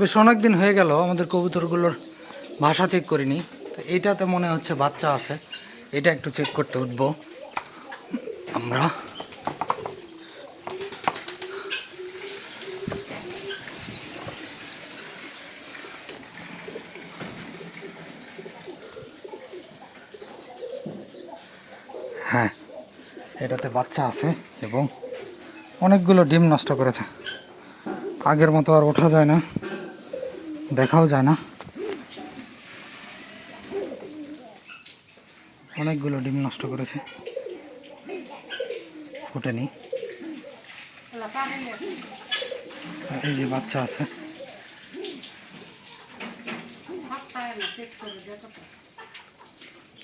বেশ অনেক দিন হয়ে গেল, আমাদের কবুতরগুলোর ভাষা চেক করিনি। তো এইটাতে মনে হচ্ছে বাচ্চা আছে। এটা একটু চেক করতে উঠবো। আমরা। হ্যাঁ এটাতে বাচ্চা আছে এবং অনেকগুলো ডিম নষ্ট করেছে। আগের মতো আর ওঠা যায় না। দেখাও যায় না। অনেকগুলো ডিম নষ্ট করেছে। ফুটেনি। এই যে বাচ্চা আছে।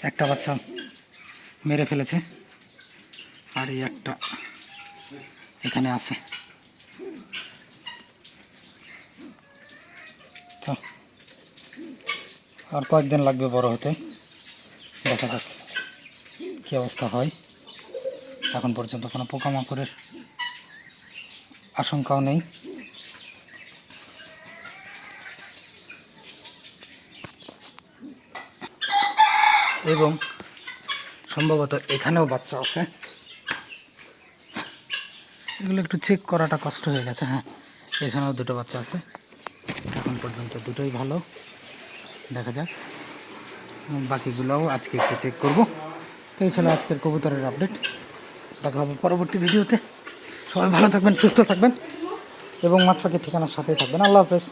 একটা বাচ্চা মেরে ফেলেছে। আর এই একটা এখানে আছে। তো। আর কয়েকদিন লাগবে বড় হতে। দেখা যাক কী অবস্থা হয়। এখন পর্যন্ত কোনো পোকামাকড়ের আশঙ্কাও নেই। এবং সম্ভবত এখানেও বাচ্চা আছে। এগুলো একটু চেক করাটা কষ্ট হয়ে গেছে হ্যাঁ। এখানেও দুটো বাচ্চা আছে। এখন পর্যন্ত দুটোই ভালো। দেখা যাক। বাকিগুলোও আজকে একটু চেক করব। তো এই ছিল আজকের কবুতরের আপডেট দেখা হবে পরবর্তী ভিডিওতে। সবাই ভালো থাকবেন, সুস্থ থাকবেন এবং মাছ পাখির ঠিকানার সাথেই থাকবেন। আল্লাহ হাফেজ।